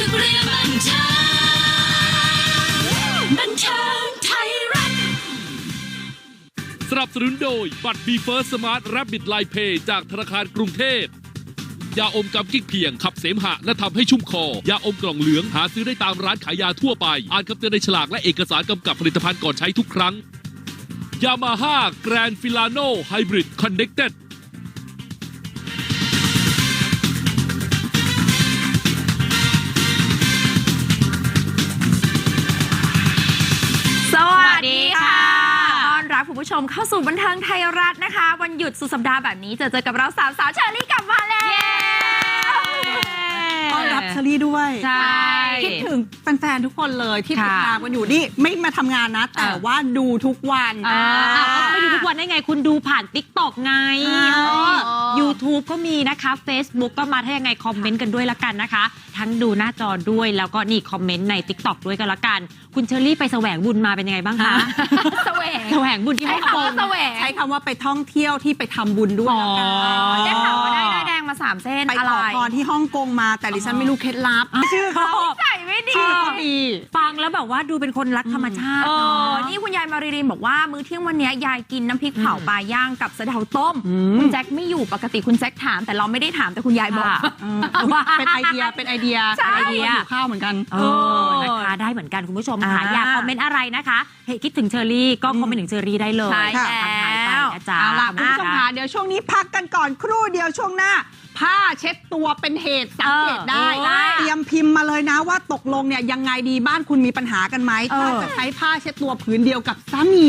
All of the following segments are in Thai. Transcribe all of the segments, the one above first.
ทุกเรือบันเทิงบันเทิงไทยรัฐสนับสนุนโดย บัตรบีเฟิร์สสมาร์ทรับบิทไลเพย์จากธนาคารกรุงเทพยาอมกำกิ๊กเพียง ขับเสมหะและทำให้ชุ่มคอ ยาอมกล่องเหลืองหาซื้อได้ตามร้านขายยาทั่วไป อ่านคำเตือนในฉลากและเอกสารกำกับผลิตภัณฑ์ก่อนใช้ทุกครั้งยามาฮ่าแกรนฟิลาโนไฮบริดคอนเน c เต็ด มเข้าสู่บันเทิงไทยรัฐนะคะ วันหยุดสุดสัปดาห์แบบนี้เจอเจอกับเราสามสาวเชอรี่กลับมาแล้ว เชอรี่ด้วย ใช่ คิดถึงแฟนๆ ทุกคนเลยที่ค่ะติดตามกันอยู่นี่ไม่มาทำงานนะ แต่ว่าดูทุกวันอ่าอ้าวก็ไม่ดูทุกวันได้ไง คุณดูผ่าน t ิ k t o k ไงอ่าเออ YouTube ก็มีนะคะ Facebook ก็มาถ้ายังไงคอมเมนต์กันด้วยละกันนะคะ ทั้งดูหน้าจอด้วยแล้วก็นี่คอมเมนต์ใน t ิ k t o k ด้วยกันละกัน คุณเชอรี่ไปแสวงบุญมาเป็นยังไงบ้างคะแสวงแสวงบุญที่ใช้ฮ่องคำกว่างแสวงใช้คำว่าไปท่องเที่ยวที่ไปทำบุญด้วยอ๋อได้ข่าวว่าได้ได้แดงมาสามเส้นไปอะไรขอพรที่ฮ่องกงมา แต่ดิฉันไม่รู้เคล็ดลับชื่อเขาใส่ไม่ดีชื่อเขาดีฟังแล้วแบบว่าดูเป็นคนรักธรรมชาติเอเนออะนี่คุณยายมารีรินบอกว่ามื้อเที่ยงวันเนี้ยยายกินน้ำพริกเผาปลาย่างกับสะเดาต้ม คุณแจ็คไม่อยู่ปกติคุณแจ็คถาม แต่เราไม่ได้ถามแต่คุณยายบอกค่ะเอออุ๊ยเป็นไอเดียเป็นไอเดียใช่เป็นไอเดียหิวข้าวเหมือนกันเออนะคะได้เหมือนกันคุณผู้ชมค่ะอ่าอยากคอมเมนต์อะไรนะคะเฮ้ยคิดถึงเชอรี่ก็คอมเมนต์ถึงเชอรี่ได้เลยใช่ทางไลน์ไปแล้วนะ จ๊ะเอาล่ะคุณผู้ชมนะค่ะเดี๋ยวช่วงนี้พักกันก่อนครู่เดียวช่วงหน้า ผ้าเช็ดตัวเป็นเหตุสังเกตได้เออเตรียมพิมพ์มาเลยนะว่าตกลงเนี่ยยังไงดีบ้านคุณมีปัญหากันไหมเออถ้าจะใช้ผ้าเช็ดตัวผืนเดียวกับสามี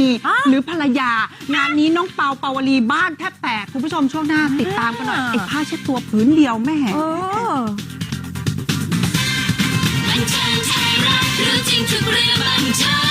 หรือภรรยา งานนี้น้องเปาเปาวลีบ้านแทบแตกคุณผู้ชมช่วงหน้าติดตามกันหน่อยไอ้ผ้าเช็ดตัวผืนเดียวแม่เออบันเทิงไทยรัฐรู้จริงทุกเรื่องบันเทิง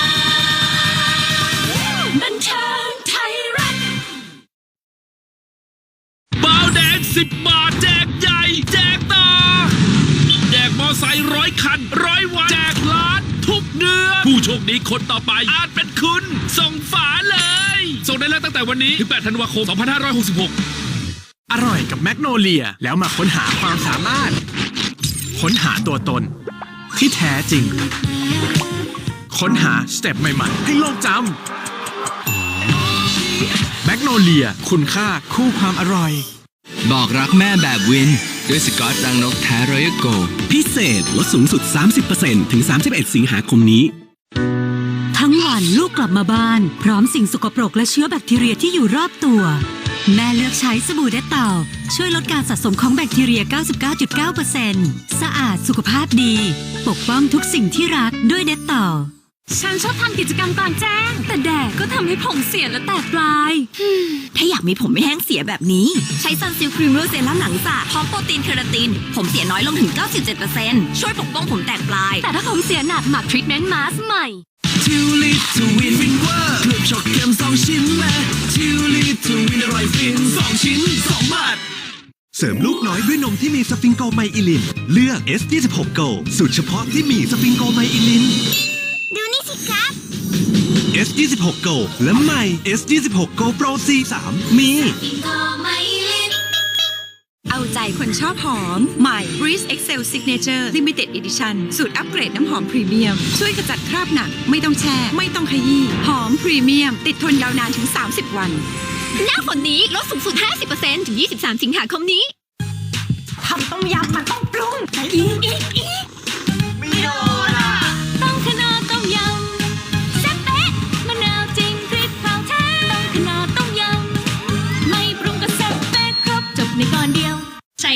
ค์ร้อยคันร้อยวันแจกล้านทุกเดือน ผู้โชคดีคนต่อไปอาจเป็นคุณ ส่งฝาเลย ส่งได้แล้วตั้งแต่วันนี้ ถึง 8 ธันวาคม 2566 อร่อยกับแมกโนเลีย แล้วมาค้นหาความสามารถ ค้นหาตัวตน ที่แท้จริง ค้นหาสเต็ปใหม่ๆ ให้โลกจำแมกโนเลีย คุณค่าคู่ความอร่อย บอกรักแม่แบบวิน ด้วยสกอตรังนกแท้รอยัลโกพิเศษลดสูงสุด 30%ถึง 31 สิงหาคมนี้ ทั้งวันลูกกลับมาบ้าน พร้อมสิ่งสกปรกและเชื้อแบคทีเรียที่อยู่รอบตัว แม่เลือกใช้สบู่เดตเต่า ช่วยลดการสะสมของแบคทีเรีย 99.9%สะอาดสุขภาพดี ปกป้องทุกสิ่งที่รักด้วยเดตเต่า ฉันชอบทำกิจกรรมกลางแจ้ง แต่แดดก็ทำให้ผมเสียและแตกปลาย ถ้าอยากมีผมไม่แห้งเสียแบบนี้ ใช้ซันซิลครีมรูเซรั่มหนังสระพร้อมโปรตีนเคราติน ผมเสียน้อยลงถึง 97%ช่วยปกป้องผมแตกปลาย แต่ถ้าผมเสียหนักหมักทรีทเมนต์มาสใหม่ทิวลิปทูวินวินเวอร์เกือบช็อกเกมสองชิ้นแม่ทิวลิปทูวินอร่อยฟินสองชิ้นสองบาทเสริมลูกน้อยด้วยนมที่มีสฟิงโกไมอิลิน เลือก S26 Go สูตรเฉพาะที่มีสฟิงโกไมอิลินดูนี่สิครับ S26 Go และใหม่ S26 Go Pro C3 มีอินโทรไม่ลิ้นเอาใจคนชอบหอม ใหม่ Breeze Excel Signature Limited Edition สูตรอัปเกรดน้ำหอมพรีเมียม ช่วยขจัดคราบหนัก ไม่ต้องแช่ ไม่ต้องขยี้ หอมพรีเมียม ติดทนยาวนานถึง 30 วัน หน้าฝนนี้ลดสูงสุด 50%ถึง 23 สิงหาคมนี้ ทำต้มยำมันต้องปรุงอีกอีกอีก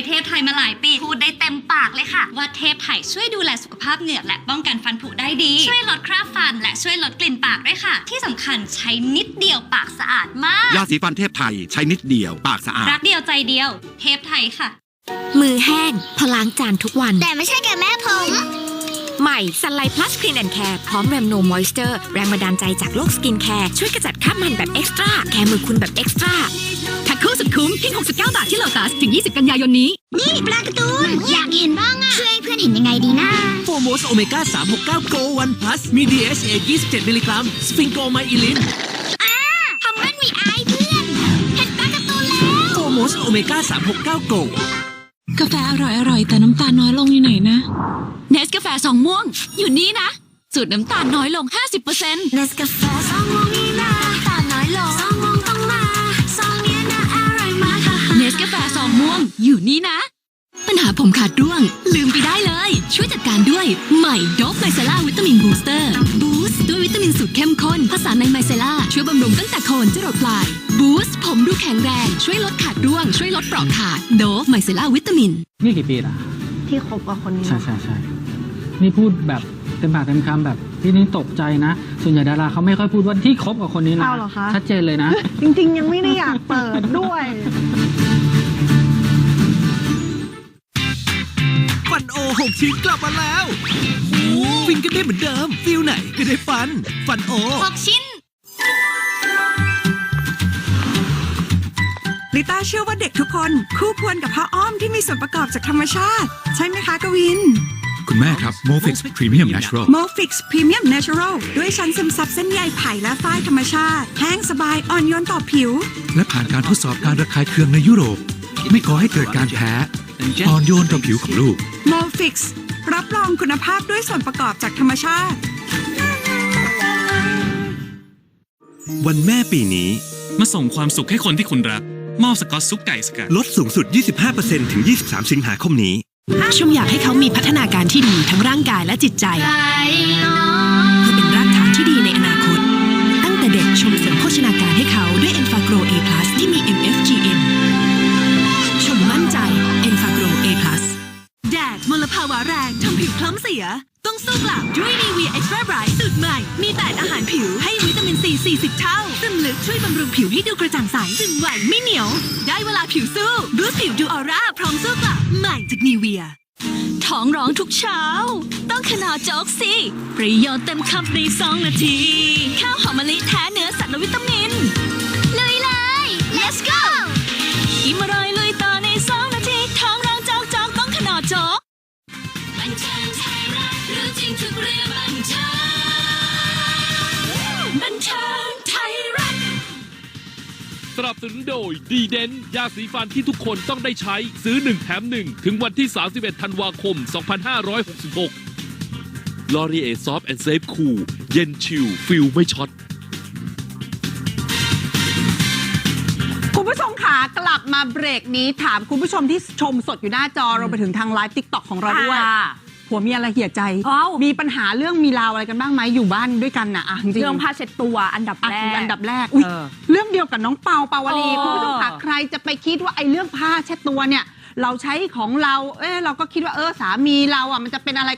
เทพไทยมาหลายปี พูดได้เต็มปากเลยค่ะ ว่าเทพไทยช่วยดูแลสุขภาพเหงือกและป้องกันฟันผุได้ดี ช่วยลดคราบฟัน และช่วยลดกลิ่นปากด้วยค่ะ ที่สำคัญใช้นิดเดียวปากสะอาดมาก ยาสีฟันเทพไทยใช้นิดเดียวปากสะอาด รักเดียวใจเดียว เทพไทยค่ะ มือแห้งพอล้างจานทุกวัน แต่ไม่ใช่แก่แม่ผมใหม่สันไลพลัสคลีนแอนแคร์พร้อมแรมโนมอยส์เจอร์แรงบันดาลใจจากโลกสกินแคร์ช่วยกระจัดคราบมันแบบเอ็กซ์ตร้าแคร์มือคุณแบบเอ็กซ์ตร้า แพ็คคู่สุดคุ้มเพียง69 บาทที่โลตัสถึง 20 กันยายนนี้ นี่ปลาการ์ตูนอยากเห็นบ้างอะ ช่วยเพื่อนเห็นยังไงดีนะโฟโมสโอเมก้า369 Go 1 Plus มี DHA 27 มิลลิกรัม สฟิงโกไมอิลินทำเพื่อนมีไอายเพื่อน เห็นปลาการ์ตูนแล้วโฟโมสโอเมก้า369 Go กาแฟอร่อยอร่อยแต่น้ำตาลน้อยลงอยู่ไหนนะ เนสกาแฟสองม่วง อยู่นี่นะ สูตรน้ำตาลน้อยลง 50%เนสกาแฟ กค่ะเนสกาแฟสองม่วงอยู่นี่นะ ปัญหาผมขาดร่วง ลืมไปได้เลย ช่วยจัดการด้วยใหม่โดฟไมเซล่าวิตามินบูสเตอร์บูสต์ด้วยวิตามินสูตรเข้มข้นผสานในไมเซล่าช่วยบำรุงตั้งแต่โคนจรดปลายบูสต์ผมดูแข็งแรง ช่วยลดขาดร่วง ช่วยลดเปราะขาดโดฟไมเซล่าวิตามิน นี่กี่ปีละที่คบกับคนนี้ใช่ใช่ใช่นี่พูดแบบเต็มปากเต็มคำแบบที่นี่ตกใจนะ ส่วนใหญ่ดาราเขาไม่ค่อยพูดว่าที่คบกับคนนี้นะเอาเหรอคะชัดเจนเลยนะ จริง ๆ ยังไม่ได้อยากเปิดด้วย ฟันโอหกชิ้นกลับมาแล้วฟินกันได้เหมือนเดิม ฟิลไหนก็ได้ฟัน ฟันโอ6ชิ้น ลิต้าเชื่อว่าเด็กทุกคนคู่ควรกับผ้าอ้อมที่มีส่วนประกอบจากธรรมชาติ ใช่ไหมคะกวิน คุณแม่ครับ m o f i x Premium Natural m o f i x Premium Natural ด้วยชั้นซึมซับเส้นใยไผ่และฝ้ายธรรมชาติ แห้งสบายอ่อนโยนต่อผิว และผ่านการทดสอบการระคายเคืองในยุโรป ไม่ก่อให้เกิดการแพ้ อ่อนโยนต่อผิวของลูก m o f i x รับรองคุณภาพด้วยส่วนประกอบจากธรรมชาติ วันแม่ปีนี้ มาส่งความสุขให้คนที่คุณรัก มอบสกอตซุปไก่สกัด ลดสูงสุด 25%ถึง 23 สิงหาคมนี้ชมอยากให้เขามีพัฒนาการที่ดีทั้งร่างกายและจิตใจ เพื่อเป็นรากฐานที่ดีในอนาคต ตั้งแต่เด็กชมเสริมโภชนาการให้เขาด้วย e n f a g r o A+ ที่มี MFGM ลภาวะแรงทำผิวคล้ำเสีย ต้องสู้กลับด้วย Nivea Extra Bright สูตรใหม่ มีแต่อาหารผิวให้วิตามินซี40 เท่าซึมลึกช่วยบำรุงผิวให้ดูกระจ่างใสซึมไหวไม่เหนียว ได้เวลาผิวสู้บูสต์ผิวดูออร่าพร้อมสู้กลับใหม่จาก Nivea ท้องร้องทุกเช้า ต้องขนาดโจ๊กสิประโยชน์เต็มคำในสองนาที ข้าวหอมมะลิแท้เนื้อสัตว์และวิตามิน ลุยเลย let's go รัฐรู้จริงทุกเรื่องบันเทิงบันเทิงไทยรัฐสนับสนุนโดยดีเดนยาสีฟันที่ทุกคนต้องได้ใช้ซื้อ 1 แถม 1 ถึงวันที่ 31 ธันวาคม 2566ลอรีเอซอฟแอนเซฟคูลเย็นชิลฟิลไม่ช็อตคุณผู้ชมค่ะกลับมาเบรกนี้ถามคุณผู้ชมที่ชมสดอยู่หน้าจอรวมไปถึงทางไลฟ์ทิกตอกของเราด้วยค่ะ ผัวเมียอะไรเหี่ยใจ เอ้ามีปัญหาเรื่องมีราวอะไรกันบ้างไหมอยู่บ้านด้วยกันน่ะอะจริงๆเรื่องผ้าเช็ดตัวอันดับอะแรก อันดับแรกอุ๊ยเออเรื่องเดียวกับน้องเปาเปาวลีเออ คุณผู้ชมค่ะใครจะไปคิดว่าไอ้เรื่องผ้าเช็ดตัวเนี่ย เราใช้ของเรา เออเราก็คิดว่าเออสามีเราอะมันจะเป็นอะไร